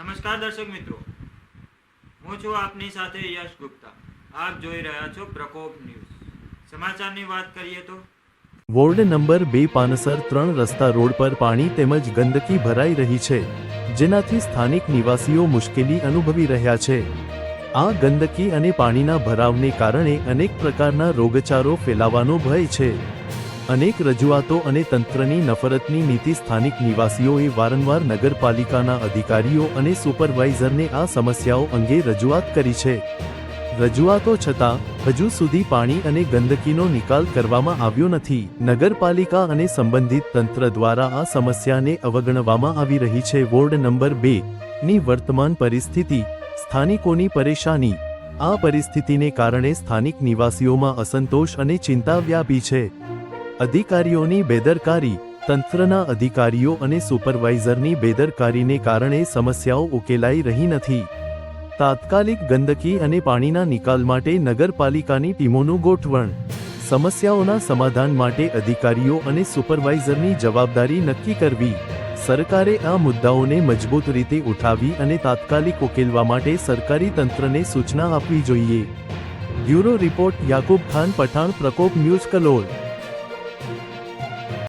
નમસ્કાર દર્શક મિત્રો. હું છું આપની સાથે યશ ગુપ્તા. આપ જોઈ રહ્યા છો પ્રકોપ ન્યૂઝ. સમાચારની વાત કરીએ તો વોર્ડ નંબર બે પાનસર ત્રણ રસ્તા રોડ પર પાણી તેમજ ગંદકી ભરાઈ રહી છે, જેનાથી સ્થાનિક નિવાસીઓ મુશ્કેલી અનુભવી રહ્યા છે. આ ગંદકી અને પાણીના ભરાવને કારણે અનેક પ્રકારના રોગચારો ફેલાવાનો ભય છે. અનેક રજૂઆતો અને તંત્રની નફરતની નીતિ સ્થાનિક નિવાસીઓએ વારંવાર નગરપાલિકાના અધિકારીઓ અને સુપરવાઇઝરને આ સમસ્યાઓ અંગે રજૂઆત કરી છે. રજૂઆતો છતાં, હજુ સુધી પાણી અને ગંદકીનો નિકાલ કરવામાં આવ્યો નથી. નગરપાલિકા અને સંબંધિત તંત્ર દ્વારા આ સમસ્યાને અવગણવામાં આવી રહી છે. વોર્ડ નંબર બે ની વર્તમાન પરિસ્થિતિ, સ્થાનિકોની પરેશાની. આ પરિસ્થિતિને કારણે સ્થાનિક નિવાસીઓમાં અસંતોષ અને ચિંતા વ્યાપી છે. અધિકારીઓની બેદરકારી, તંત્રના અધિકારીઓ અને સુપરવાઇઝરની બેદરકારીને કારણે સમસ્યાઓ ઉકેલાઈ રહી નથી. તાત્કાલિક ગંદકી અને પાણીના નિકાલ માટે નગરપાલિકાની ટીમોનું ગોઠવણ. સમસ્યાઓના સમાધાન માટે અધિકારીઓ અને સુપરવાઇઝરની જવાબદારી નક્કી કરવી. સરકારે આ મુદ્દાઓને મજબૂત રીતે ઉઠાવી અને તાત્કાલિક ઉકેલવા માટે સરકારી તંત્રને સૂચના આપવી જોઈએ. Bureau report Yakub Khan Pathan, Prakop news Kalol.